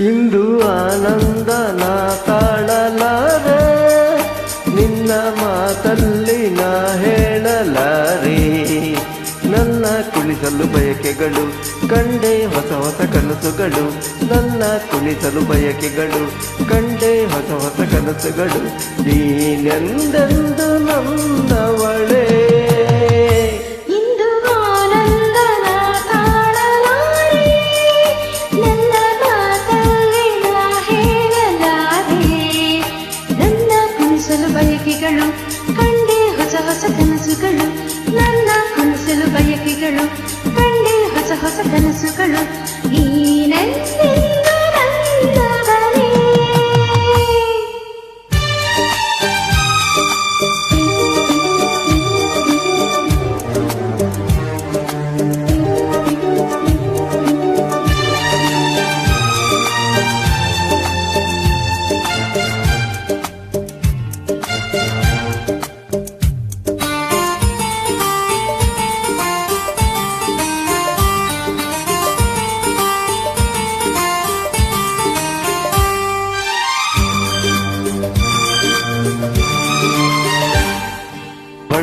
ಇಂದು ಆನಂದನ ತಾಳಲಾರೆ ನಿನ್ನ ಮಾತಲ್ಲಿ ನಾ ನನ್ನ ಕುಣಿಸಲು ಬಯಕೆಗಳು ಕಂಡೆ ಹೊಸ ಹೊಸ ಕನಸುಗಳು, ನನ್ನ ಕುಣಿಸಲು ಬಯಕೆಗಳು ಕಂಡೆ ಹೊಸ ಹೊಸ ಕನಸುಗಳು, ನೀನೆಂದೆಂದು ನಂದವಳೆ. ಬಯಕೆಗಳು ಕಂಡೆ ಹೊಸ ಹೊಸ ಕನಸುಗಳು, ನನ್ನ ಬಯಕೆಗಳು ಕಂಡೆ ಹೊಸ ಹೊಸ ಕನಸುಗಳು ನೀನೆಂದೆಂದು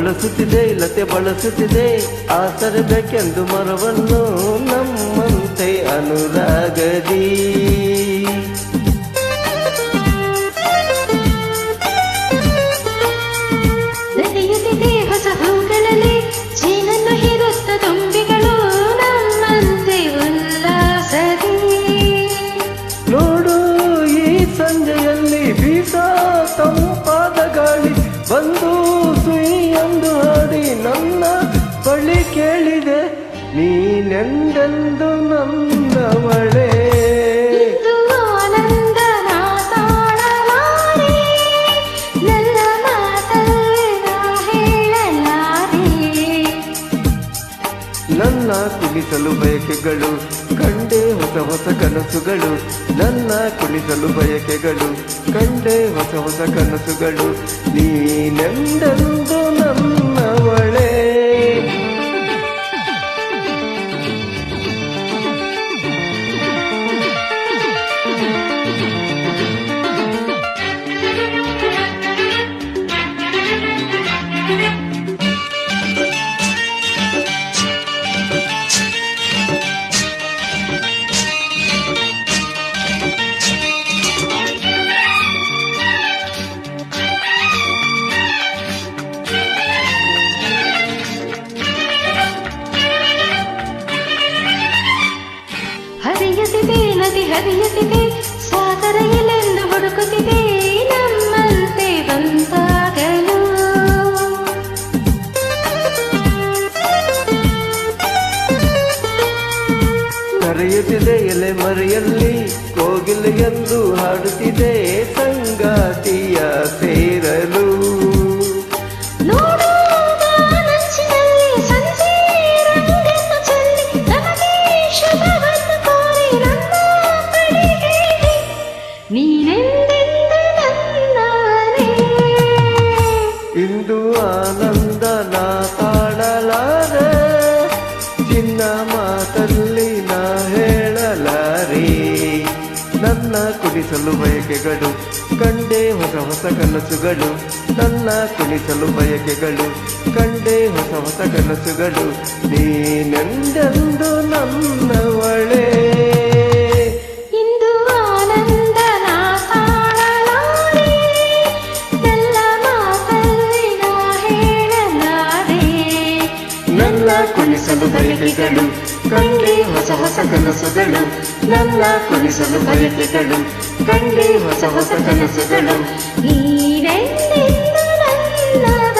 ಬಳಸುತ್ತಿದೆ ಲತೆ ಬಳಸುತ್ತಿದೆ. ಆಸರಬೇಕೆಂದು ಮರವನ್ನು ನಮ್ಮಂತೆ ಅನುರಾಗದಿ. ನೀನೆಂದೆಂದು ನನ್ನವಳೇ. ತಾಳಲಾರೆ ನನ್ನ ಕುಣಿಸಲು ಬಯಕೆಗಳು ಕಂಡೆ ಹೊಸ ಹೊಸ ಕನಸುಗಳು. ನನ್ನ ಕುಣಿಸಲು ಬಯಕೆಗಳು ಕಂಡೆ ಹೊಸ ಹೊಸ ಕನಸುಗಳು. ನೀನೆಂದೆಂದು ನನ್ನವಳೇ ನದಿ ಹರಿಯುತ್ತಿದೆ ಸಾಗರ ಎಲ್ಲೆಂದು ಹುಡುಕುತ್ತಿದೆ ನಮ್ಮಂತೆ ಬಂದಾಗಲು. ಕರೆಯುತ್ತಿದೆ ಎಲೆ ಮರೆಯಲ್ಲಿ, ಕೋಗಿಲೆ ಎಂದು ಹಾಡುತ್ತಿದೆ ಸಂಗಾತಿಯ ಸೇರಲು. ಕುಣಿಸಲು ಬಯಕೆಗಳು ಕಂಡೆ ಹೊಸ ಹೊಸ ಕನಸುಗಳು ನನ್ನ ಕುಣಿಸಲು ಬಯಕೆಗಳು ಕಂಡೆ ಹೊಸ ಹೊಸ ಕನಸುಗಳು ನೀನೆಂದೆಂದು ನನ್ನ ಕುಣಿಸಲು ಬಯಕೆಗಳು ಕಂಡೆ ಹೊಸ ಹೊಸ ಕನಸುಗಳು ನನ್ನ ಕುಣಿಸಲು ಬಯಕೆಗಳು ಕಂಡೆ ಹೊಸ ಹೊಸ ಕನಸುಗಳು ನೀನೆಂದೆಂದು ನನ್ನ